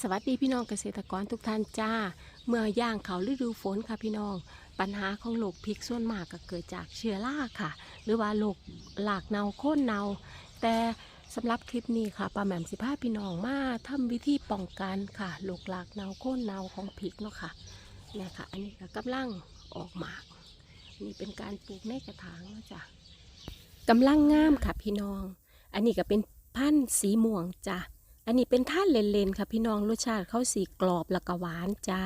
สวัสดีพี่น้องเกษตรกรทุกท่านจ้า เมื่อย่างเขาฤดูฝนค่ะพี่น้อง ปัญหาของโรคพริกส่วนมากก็เกิดจากเชื้อราค่ะ หรือว่าโรคหลากเนาโค่นเนาแต่สำหรับคลิปนี้ค่ะป้าแหม่มสิพาพี่น้องมาทำวิธีป้องกันค่ะโรคหลากเนาโค่นเนาของพริกเนาะค่ะเนี่ยค่ะ อันนี้ก็กำลังออกหมากนี่เป็นการปลูกในกระถางเนาะจ้ะกำลังงามค่ะพี่น้อง อันนี้ก็เป็นพันธุ์สีม่วงจ้ะ อันนี้เป็นท่านเลนๆค่ะพี่น้องรสชาติเขาสีกรอบแล้วก็หวานจ้า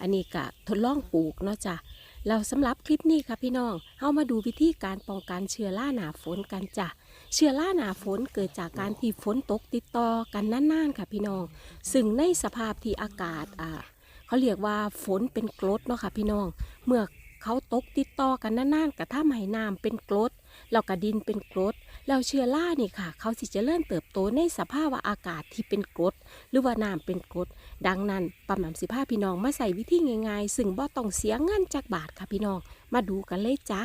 อันนี้ก็ทดลองปลูกเนาะจ้ะแล้วสำหรับคลิปนี้ค่ะพี่น้องเฮามาดูวิธีการป้องกันเชื้อราหนาฝนกันจ้ะ เชื้อราหนาฝนเกิดจากการที่ฝนตกติดต่อกันนานๆค่ะพี่น้อง ซึ่งในสภาพที่อากาศอ่าเขาเรียกว่าฝนเป็นกรดเนาะค่ะพี่น้อง เมื่อ เขาตกติดต่อกันนานๆกระทำให้น้ำเป็นกรดแล้วก็ดินเป็นกรดแล้วเชื้อรานี่ค่ะ เขาสิจะเริ่มเติบโตในสภาพว่าอากาศที่เป็นกรดหรือว่าน้ำเป็นกรดดังนั้นปั๊มน้ำสิพาพี่น้องมาใส่วิธีง่ายๆซึ่งบ่ต้องเสียเงินจากบาทค่ะพี่น้องมาดูกันเลยจ้า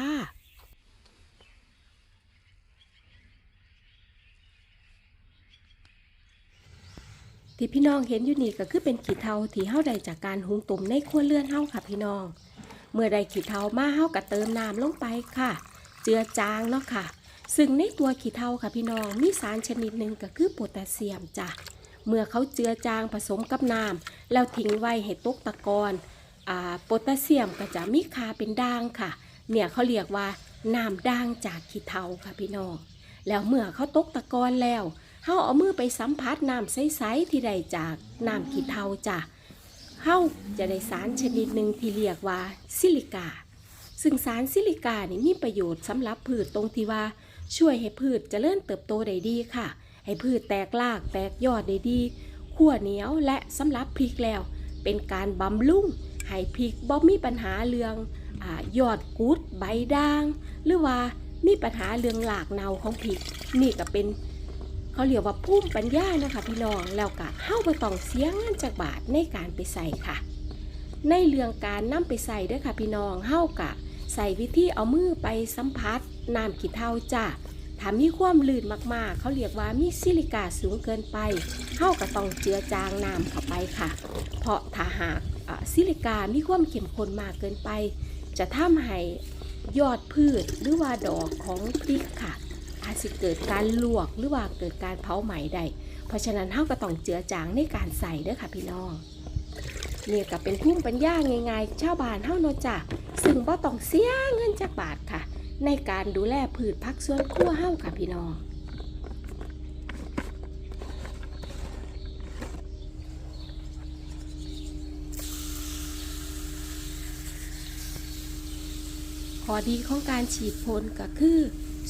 ที่พี่น้องเห็นอยู่นี่ก็คือเป็นขี้เถ้าที่เฮาได้จากการหุงต้มในครัวเรือนเฮาค่ะพี่น้อง เมื่อได้ขี้เถ้ามาเฮาก็เติมน้ำลงไปค่ะ เจือจางเนาะค่ะ ซึ่งในตัวขี้เถ้าค่ะพี่น้องมีสารชนิดหนึ่งก็คือโพแทสเซียมจ้ะเมื่อเขาเจือจางผสมกับน้ำแล้วทิ้งไว้ให้ตกตะกอนอ่าโพแทสเซียมก็จะมีค่าเป็นด่างค่ะ เนี่ยเขาเรียกว่าน้ำด่างจากขี้เถ้าค่ะพี่น้อง แล้วเมื่อเขาตกตะกอนแล้วเฮาเอามือไปสัมผัสน้ำใสๆที่ได้จากน้ำขี้เถ้าจ้ะ เฮาจะได้สารชนิดหนึ่งที่เรียกว่าซิลิกา ซึ่งสารซิลิกานี่มีประโยชน์สำหรับพืชตรงที่ว่าช่วยให้พืชเจริญเติบโตได้ดีค่ะ ให้พืชแตกรากแตกยอดได้ดีขั้วเหนียวและสำหรับพริกแล้ว เป็นการบำรุงให้พริกบ่มีปัญหาเรื่องอยอดกุดใบด่าง หรือว่ามีปัญหาเรื่องหลากเนาของพริก นี่ก็เป็น เขาเรียกว่าภูมิปัญญานะคะพี่น้องแล้วก็เฮาบ่ต้องเสียเงินจากบาทในการไปใส่ค่ะ ในเรื่องการนำไปใส่เด้วยค่ะพี่น้องเฮากะใส่วิธีเอามือไปสัมผัสน้ำขี้เถ้าจ้าถ้ามีความลื่นมากๆ เขาเรียกว่ามีซิลิกาสูงเกินไปเฮาก็ต้องเจือจางน้ำเข้าไปค่ะ เพราะถ้าหากซิลิกามีความเข้มข้นมากเกินไป จะทำให้ยอดพืชหรือว่าดอกของพริกค่ะ อาจะเกิดการลวกหรือว่าเกิดการเผาไหม้ได้ เพราะฉะนั้นเฮาก็ต้องเจือจางในการใส่เด้อค่ะพี่น้องนี่ก็เป็นภูมิปัญญาง่ายๆชาวบ้านเฮาเนาะจ้ะซึ่งบ่ต้องเสียเงินจากบาทค่ะ ในการดูแลพืชพักสวนครัวเฮาค่ะพี่น้องข้อดีของการฉีดพ่นก็คือ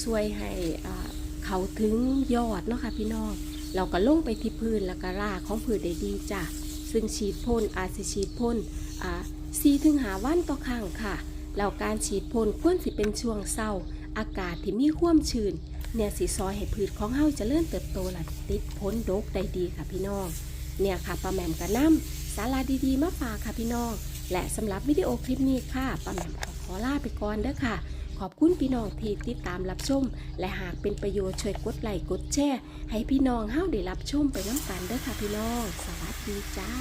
ช่วยให้เขาถึงยอดเนาะค่ะพี่น้องเราก็ลงไปที่พื้นแล้วก็รากของพืชได้ดีจ้ะซึ่งฉีดพ่นอาจจะฉีดพ่นสี่ถึงหาวันต่อครั้งค่ะแล้วการฉีดพ่นควรสิเป็นช่วงเศร้า อากาศที่มีความชื้นเนี่ยสิซอยให้พืชของเฮาจะเลื่อนเติบโตและติดพ้นดกได้ดีค่ะพี่น้อง เนี่ยค่ะป้าแหม่มกระน้ำสาระดีๆมาฝากค่ะพี่น้อง และสำหรับวิดีโอคลิปนี้ค่ะป้าแหม่มขอขอลาไปก่อนเด้อค่ะ ขอบคุณพี่น้องที่ติดตามรับชม และหากเป็นประโยชน์ช่วยกดไลค์กดแชร์ให้พี่น้องเฮาได้รับชมไปน้ำกันเด้อค่ะพี่น้อง สวัสดีจ้า